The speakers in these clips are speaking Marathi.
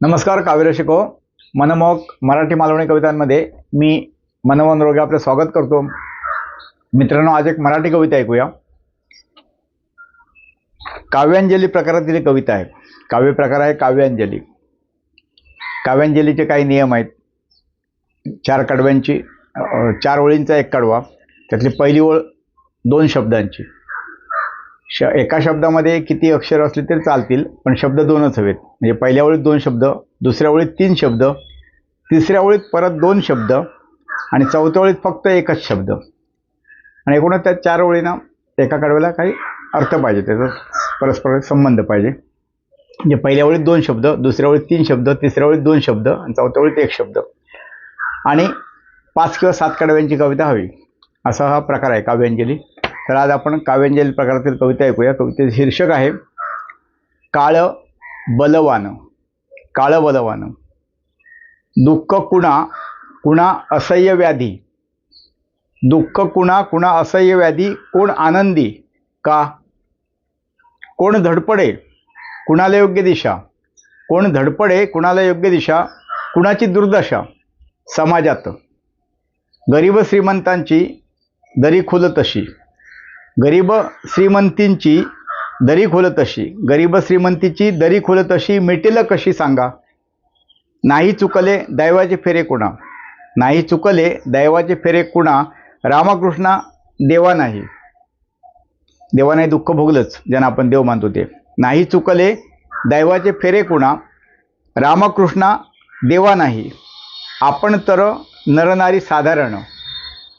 नमस्कार काव्यरसिको मनमोहक मराठी मालवणी कवितांमध्ये मी मनमोहन रोगे आपलं स्वागत करतो. मित्रांनो आज एक मराठी कविता ऐकूया. काव्यांजली प्रकारातील एक कविता आहे. काव्य प्रकार आहे काव्यांजली. काव्यांजलीचे काही नियम आहेत. चार कडव्यांची चार ओळींचा एक कडवा. त्यातली पहिली ओळ दोन शब्दांची. श एका शब्दामध्ये किती अक्षर असले तरी चालतील पण शब्द दोनच हवेत. म्हणजे पहिल्या ओळीत दोन शब्द दुसऱ्या ओळीत तीन शब्द तिसऱ्या ओळीत परत दोन शब्द आणि चौथ्या ओळीत फक्त एकच शब्द. आणि एकूणच त्या चार ओळींना एका कडव्याला काही अर्थ पाहिजे त्याचा परस्पर संबंध पाहिजे. म्हणजे पहिल्या ओळीत दोन शब्द दुसऱ्या ओळीत तीन शब्द तिसऱ्या ओळीत दोन शब्द आणि चौथ्या ओळीत एक शब्द. आणि पाच किंवा सात कडव्यांची कविता हवी. असा हा प्रकार आहे काव्यांजली. तर आज आपण काव्यांजली प्रकारातील कविता ऐकूया. कवितेचं शीर्षक आहे काळ बलवान काळ बलवान. दुःख कुणा कुणा असह्य व्याधी? दुःख कुणा कुणा असह्य व्याधी? कोण आनंदी? का? कोण धडपडे? कुणाला योग्य दिशा? कोण धडपडे कुणाला योग्य दिशा? कुणाची दुर्दशा? समाजात. गरीब श्रीमंतांची दरी खुल तशी. गरीब श्रीमंतींची दरी खोलत तशी गरीब श्रीमंतीची दरी खोलत तशी मिटेल कशी सांगा? नाही चुकले दैवाचे फेरे कुणा? नाही चुकले दैवाचे फेरे कुणा? रामकृष्णा देवा नाही. देवाने दुःख भोगलंच ज्यांना आपण देव मानतो ते. नाही चुकले दैवाचे फेरे कुणा? रामकृष्णा देवा नाही. आपण तर नरनारी साधारण.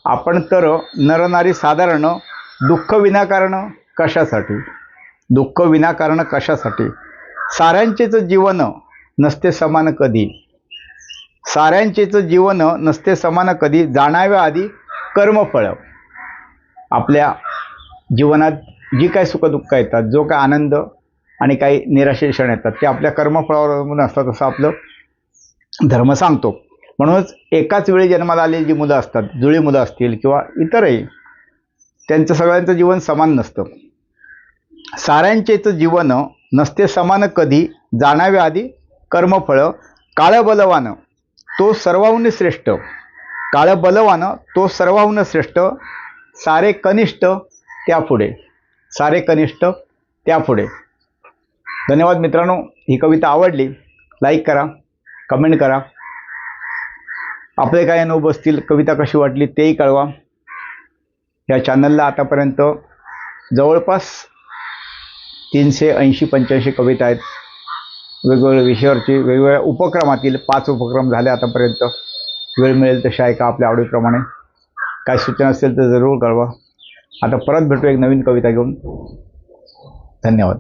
आपण तर नरनारी साधारण दुःख विनाकारण कशासाठी? दुःख विनाकारण कशासाठी? साऱ्यांचेच जीवन नसते समान कधी? साऱ्यांचेच जीवन नसते समान कधी? जाणाव्या आधी कर्मफळ. आपल्या जीवनात जी काही सुखदुःख येतात जो काय आनंद आणि काही निराशे क्षण येतात ते आपल्या कर्मफळावर अवलंबून असतात असं आपलं धर्म सांगतो. म्हणूनच एकाच वेळी जन्माला आलेली जी मुलं असतात जुळी मुलं असतील किंवा इतरही त्यांचं सगळ्यांचं जीवन समान नसतं. साऱ्यांचेच जीवन नसते समान कधी जाणाव्या आधी कर्मफळ काळ बलवान तो सर्वाहून श्रेष्ठ. काळ बलवान तो सर्वाहून श्रेष्ठ. सारे कनिष्ठ त्यापुढे. सारे कनिष्ठ त्यापुढे. धन्यवाद मित्रांनो ही कविता आवडली लाईक करा कमेंट करा. आपले काय अनुभव असतील कविता कशी वाटली तेही कळवा. या चॅनलला आतापर्यंत जवळपास तीनशे ऐंशी पंच्याऐंशी कविता आहेत. वेगवेगळ्या विषयावरची वेगवेगळ्या उपक्रमातील पाच उपक्रम झाले आतापर्यंत. वेळ मिळेल तशा ऐका आपल्या आवडीप्रमाणे. काय सूचना असेल तर जरूर कळवा. आता परत भेटू एक नवीन कविता घेऊन. धन्यवाद.